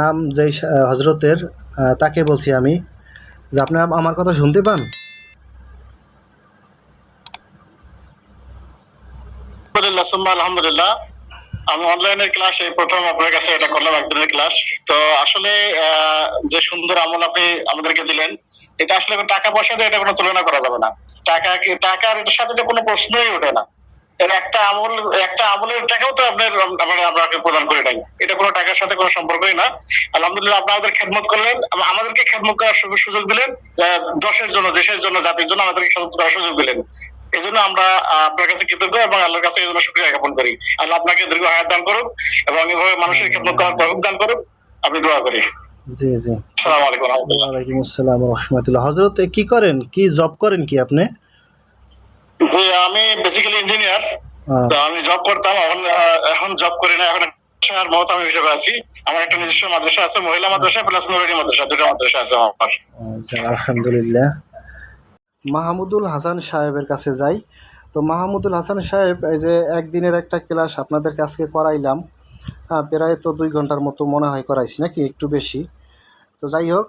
নাম যেই হজরতের তাকে বলছি আমি। যে আপনি আমার কথা শুনতে পান? আলহামদুলিল্লাহ আমি অনলাইনের ক্লাস এই প্রথম আপনার কাছে এটা করলাম, একদিনের ক্লাস তো আসলে যে সুন্দর আমল আপনি আমাদেরকে দিলেন, এটা আসলে টাকা পয়সা দিয়ে এটা কোনো তুলনা করা যাবে না। টাকা টাকার এটার সাথে কোনো প্রশ্নই ওঠে না। একটা আমল একটা আমলের টাকাও তো আপনার আমরা আপনাকে প্রদান করে নাই। এটা কোনো টাকার সাথে কোনো সম্পর্কই না। আলহামদুলিল্লাহ আপনি আমাদের খেদমত করলেন। আমাদেরকে খেদমত করার সুযোগ দিলেন। দশের জন্য দেশের জন্য জাতির জন্য আমাদেরকে খেদমত করার সুযোগ দিলেন। এই জন্য আমরা আপনার কাছে কৃতজ্ঞ এবং আল্লাহর কাছে এই জন্য শুক্রিয়া জ্ঞাপন করি। আল্লাহ আপনাকে দীর্ঘ হায়াত দান করুক এবং এভাবে মানুষের খেদমত করার দান করুক। আমি দোয়া করি। জি জি। সালাম আলাইকুম আসসালাম রহমতুল্লাহ। কি করেন? কি জব করেন কি আপনি? জি আমি বেসিক্যালি ইঞ্জিনিয়ার তো আমি জব করতাম এখন এখন জব করি না এখন আর মহতামি হিসেবে আছি। আমার একটা নিজস্ব মাদ্রাসা আছে মহিলা মাদ্রাসা প্লাস নুরানি মাদ্রাসা দুটো মাদ্রাসা আছে আমার। আচ্ছা, আলহামদুলিল্লাহ। মাহমুদুল হাসান সাহেবের কাছে যাই। তো মাহমুদুল হাসান সাহেব এই যে একদিনের একটা ক্লাস আপনাদের কাছকে করাইলাম প্রায় তো দুই ঘণ্টার মতো মনে হয় করাইছি নাকি একটু বেশি। তো যাই হোক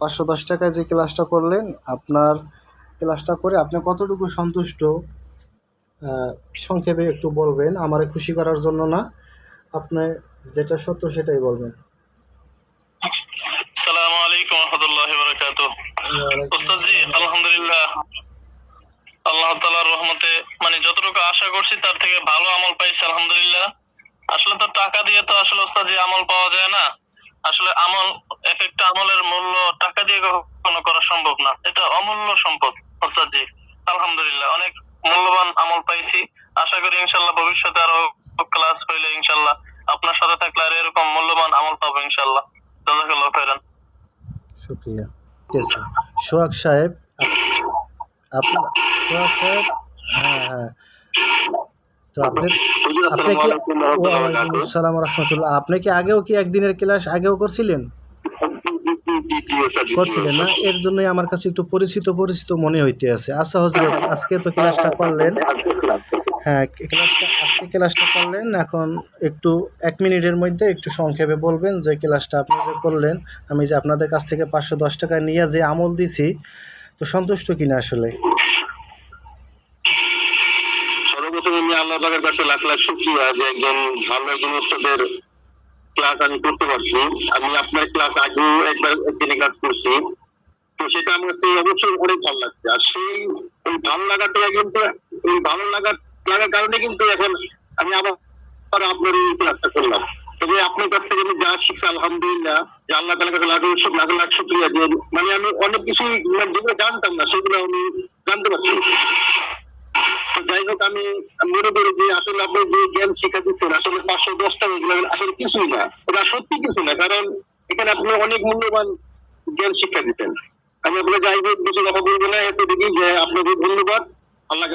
পাঁচশো দশ টাকায় যে ক্লাসটা করলেন আপনার ক্লাসটা করে আপনি কতটুকু সন্তুষ্ট আহ, সংক্ষেপে একটু বলবেন আমারে খুশি করার জন্য না আপনি যেটা সত্য সেটাই বলবেন। সালাম আলাইকুম রহমতুল্লাহ বারাকাতু ওস্তাদ জি আলহামদুলিল্লাহ। আল্লাহ তালার রহমতে মানে যতটুকু আশা করছি তার থেকে ভালো আমল পাইছি আলহামদুলিল্লাহ। আসলে তো টাকা দিয়ে তো আসলে ওস্তাদ জি আমল পাওয়া যায় না। আসলে আমল এক একটা আমলের মূল্য টাকা দিয়ে কখনো করা সম্ভব না। এটা অমূল্য সম্পদ। জি আলহামদুলিল্লাহ অনেক মূল্যবান আমল পাইছি। আশা করি ইনশাল্লাহ ভবিষ্যতে আরও ক্লাস হইলে ইনশাল্লাহ আপনার সাথে থাকলে আর এরকম মূল্যবান আমল পাবো ইনশাল্লাহ। জাজাকাল্লাহ খাইরান শুক্রিয়া। সোহাগ সাহেব আপনার সোহাগ সাহেব হ্যাঁ হ্যাঁ। তো আপনি আপনি কি ওয়ালাইকুম আসসালাম রহমতুল্লাহ। আপনি কি আগেও কি একদিনের ক্লাস আগেও করছিলেন? করছিলেন না। এর জন্যই আমার কাছে একটু পরিচিত পরিচিত মনে হইতে আছে। আচ্ছা হজরত, আজকে তো ক্লাসটা করলেন। হ্যাঁ ক্লাসটা, আজকে ক্লাসটা করলেন। এখন একটু এক মিনিটের মধ্যে একটু সংক্ষেপে বলবেন যে ক্লাসটা আপনি যে করলেন। আমি যে আপনাদের কাছ থেকে পাঁচশো দশ টাকা নিয়ে যে আমল দিছি, তো সন্তুষ্ট কিনা আসলে? আল্লাহ লাখ লাখ শুক্রিয়া যে একজন ভালো একজন ক্লাস আমি করতে পারছি। আমি আপনার ক্লাস আগেও একবার একদিনে ক্লাস করছি। তো সেটা আমার কাছে অবশ্যই অনেক ভালো লাগছে। আর সেই ওই ভালো লাগাটা কিন্তু, ওই ভালো লাগার লাগার কারণে কিন্তু এখন আমি আবার আপনার এই ক্লাসটা করলাম। তবে আপনার কাছ থেকে আমি যা শিখছি, আলহামদুলিল্লাহ, যে আল্লাহ তালার কাছে লাখ লাখ লাখ শুক্রিয়া মানে আমি অনেক কিছু মানে যেগুলো জানতাম না, সেগুলো আমি জানতে পারছি। যাই হোক, আমি মনে করি যে আসলে আপনি যে জ্ঞান শিক্ষা দিচ্ছেন, আসলে পাঁচশো দশটা এগুলো আসলে কিছুই না। এটা সত্যি কিছু না, কারণ এখানে আপনি অনেক মূল্যবান জ্ঞান শিক্ষা দিচ্ছেন। আমি আপনাকে যাই হোক কিছু কথা বলব না এত দেখি যে আপনাকে ধন্যবাদ। আল্লাহকে